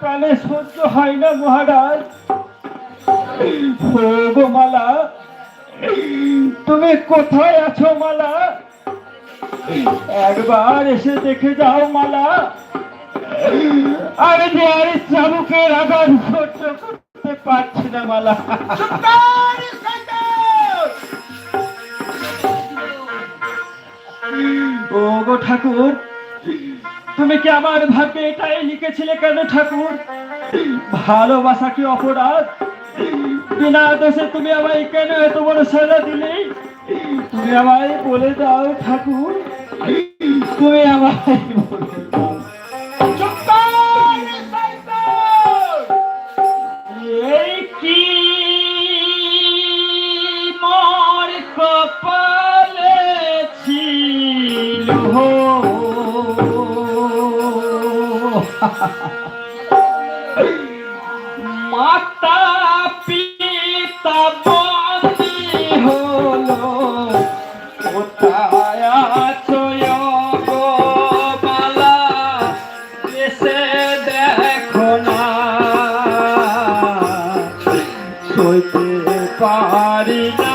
প্রাণে সহ্য হয় না মহারাজ। গো মালা তুমি কোথায় আছো মালা? একবার এসে দেখে যাও মালা। আর যে আর চাবুকের আঘাত সহ্য করতে পারছি না মালা। ও গো ঠাকুর তুমি কি আমার ভাগ্যে এটাই লিখেছিলে কেন ঠাকুর? ভালোবাসা কি অপরাধ? বিনা দোষে তুমি আমায় কেন এত বড় সাজা দিলে? তুমি আমায় বলে দাও ঠাকুর। তুমি আমায় মাতা পিতা বন্দি হলো কোথায় আছো গো এসে দেখো না সইতে পারি না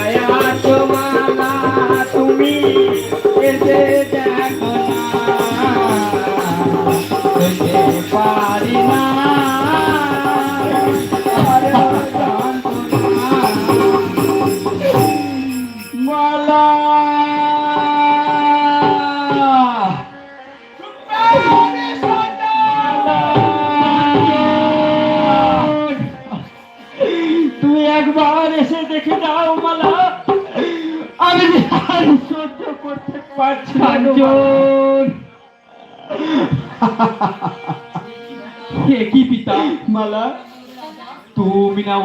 তুমি একবার এসে দেখে যাও মালা। আমি আর সহ্য করতে পারছি না। কে কি পিতা? মালা। তুমি না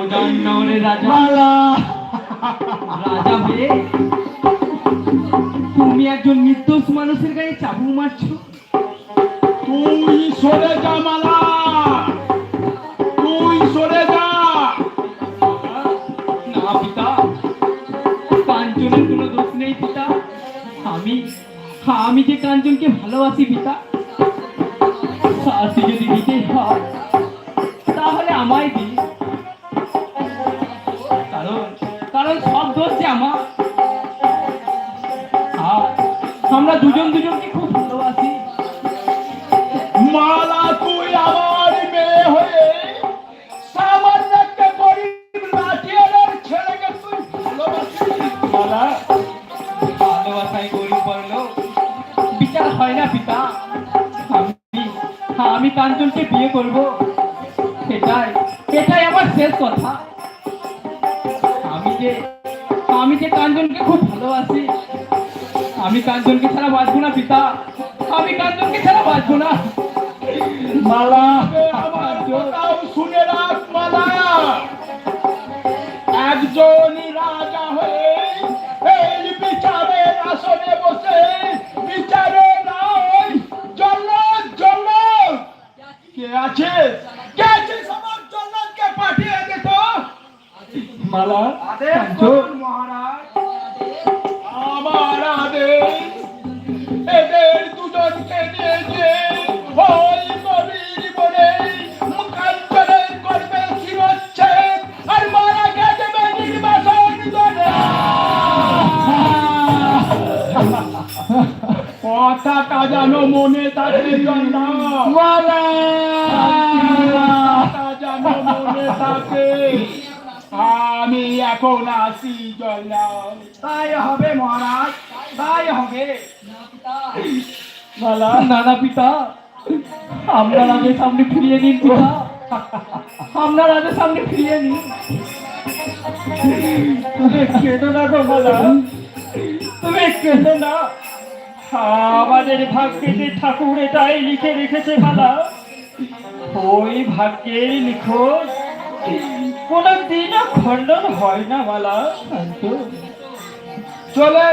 রাজা। মালা। রাজা হয়ে তুমি একজন নির্দোষ মানুষের গায়ে চাবু মারছো। তুই সরে যা মালা। আমি যে কাঞ্চনকে ভালোবাসি পিতা শাস্তি যদি দিতে হয়, তাহলে আমায় দি কারণ কারণ সব দোষ যে আমার। আমরা দুজন দুজনকে না পিতা? আমি আমি কাঞ্চনকে বিয়ে করব। সেটাই এটাই আমার শেষ কথা। আমি যে আমি যে কাঞ্চনকে খুব ভালোবাসি, আমি কাঞ্চনকে ছাড়া বাঁচবো না পিতা। আমি কাঞ্চনকে ছাড়া বাঁচবো না। মালা শুনে রাখ, মালা। একজনই রাজা হয়ে বিচারের আসনে বসে জল্লাদ কে কে আছিস জল্লাদকে পাঠিয়ে দে তো। মালা মহারাজ। আমার আদেশ এদের দুজনকে নিয়ে যে ওই গভীর বনে মুখাঞ্চলে করবে শিরচ্ছেদ আর মারা গেছে নির্বাসন করে কথাটা জানো মনে থাকে জল্লাদ মালা কথা জানো মনে থাকে আমি এখন আসি জল্লাদ তাই হবে মহারাজ তাই হবে। মালা নানা পিতা আপনার আগে সামনে ফিরিয়ে নিন পিতা। আপনার আগে সামনে ফিরিয়ে নিন। তুমি কেঁদো না গো মালা। তুমি কেঁদো না। আমাদের ভাগ্যে যে ঠাকুর এটাই লিখে রেখেছে মালা। ওই ভাগ্যের লিখন কোনো দিনও খণ্ডন হয় না মালা। চলে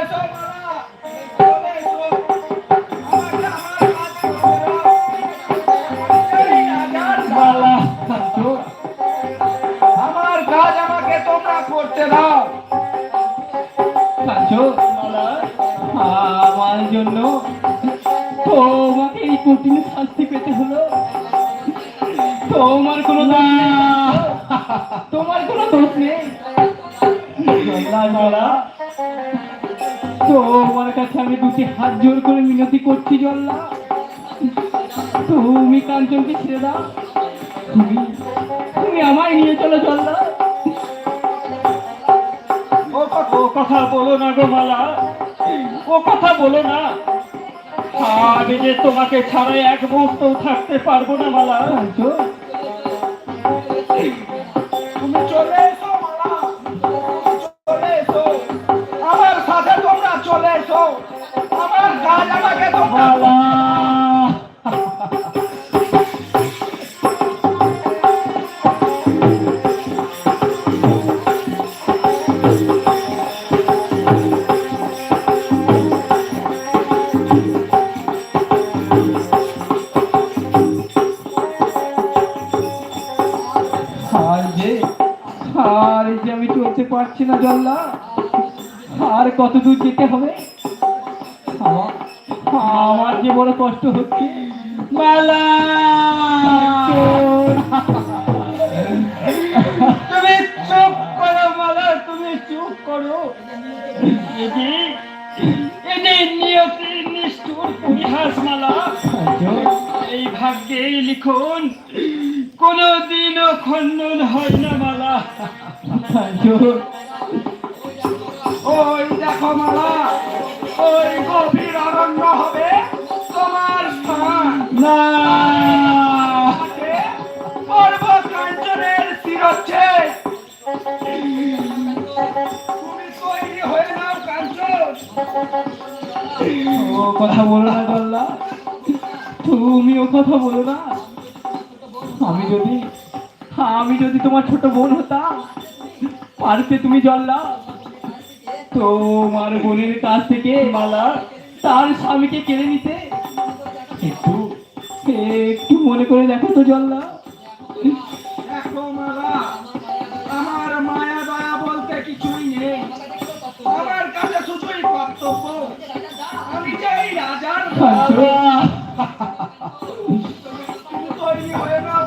আমার কাজ আমাকে তোমরা করতে দাও। আমার জন্য তোমাকে এই কঠিন শাস্তি পেতে হলো। তোমার কোনো তোমার কোনো দোষ নেই। তোমার কাছে আমি দুটি হাত জোর করে মিনতি করছি জল্লা। তুমি কাঞ্চনকে ছেড়ে দাও। তুমি তুমি আমায় নিয়ে চলো জল্লা। ও কথা বলো না গো মালা। ও কথা বলো না। আমি যে তোমাকে ছাড়া এক মুহূর্ত থাকতে পারব না মালা। আর যে আমি চলতে পারছি না জল্লা, আর কত দূর যেতে হবে? আমার- যে বড় কষ্ট হচ্ছে। তুমি চুপ করো, মালা, তুমি চুপ করো। এটি এটি নিয়তির নিষ্ঠুর পরিহাস মালা। এই ভাগ্যেই লিখন কোনদিনও খণ্ডন হয় না মালা। ওই দেখো মালা ওই গভীর অরণ্য হবে তোমার স্থান না। পর্ব কাঞ্চনের তুমি তৈরি হয়ে নাও কাঞ্চন। ও কথা বলো না জল্লা। তুমি ও কথা বলো না। আমি যদি আমি যদি তোমার ছোট বোন হতাম পারতে তুমি জল্লা তোমার বোনের কাছ থেকে মালা তার স্বামীকে কেড়ে নিতে একটু একটু মনে করে দেখো তো জল্লা দেখো মালা আমার মায়া দয়া বলতে কিছুই নেই। আমার কাছে শুধুই কর্তব্য আমি এই রাজার তৈরি হয়ে নাও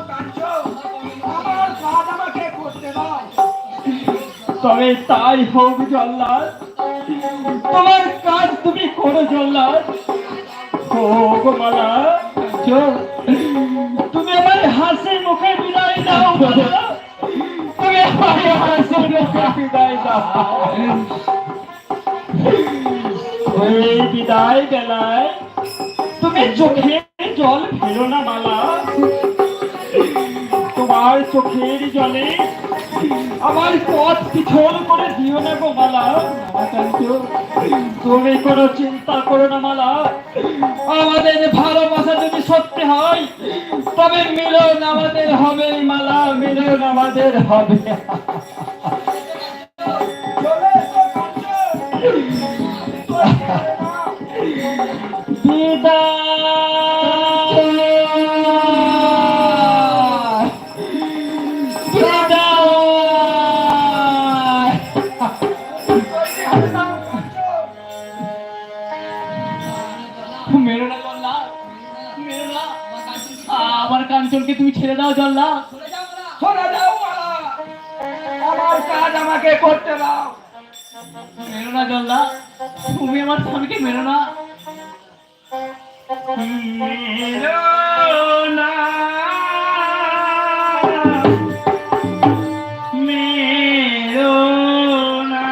তবে তাই হোক জল্লাদ। তোমার কাজ তুমি করো জল্লাদ। হোক মালা তুমি আমার হাসি মুখে বিদায় দাও তুমি আমার হাসি মুখে বিদায় দাও। ওই বিদায় বেলায় তুমি চোখে জল ফেলো না, মালা। তোমার চোখের জলে আমার পথ পিছল করে দিও না গো মালা। তুমি কোনো চিন্তা করো না মালা। আমাদের ভালোবাসা যদি সত্যি হয়, তবে মিলন আমাদের হবে, মালা, মিলন আমাদের হবে। বিদায়। তুমি ছেড়ে দাও জল্লা। সরে যাও আমার কাজ আমাকে করতে দাও। মেরো না জল্লা। তুমি আমার স্বামীকে মেরো না। মেরো না। মেরো না।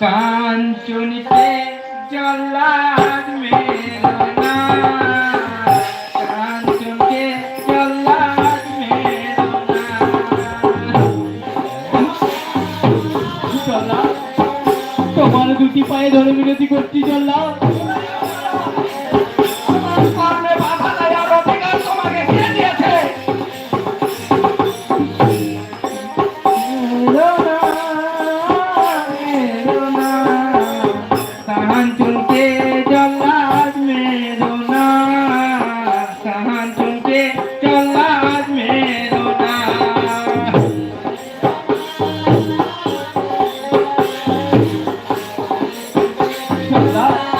কাঞ্চনিতে তোমার দুটি পায়ে ধরে মিনতি করছি জল্লা জল্লা তুমি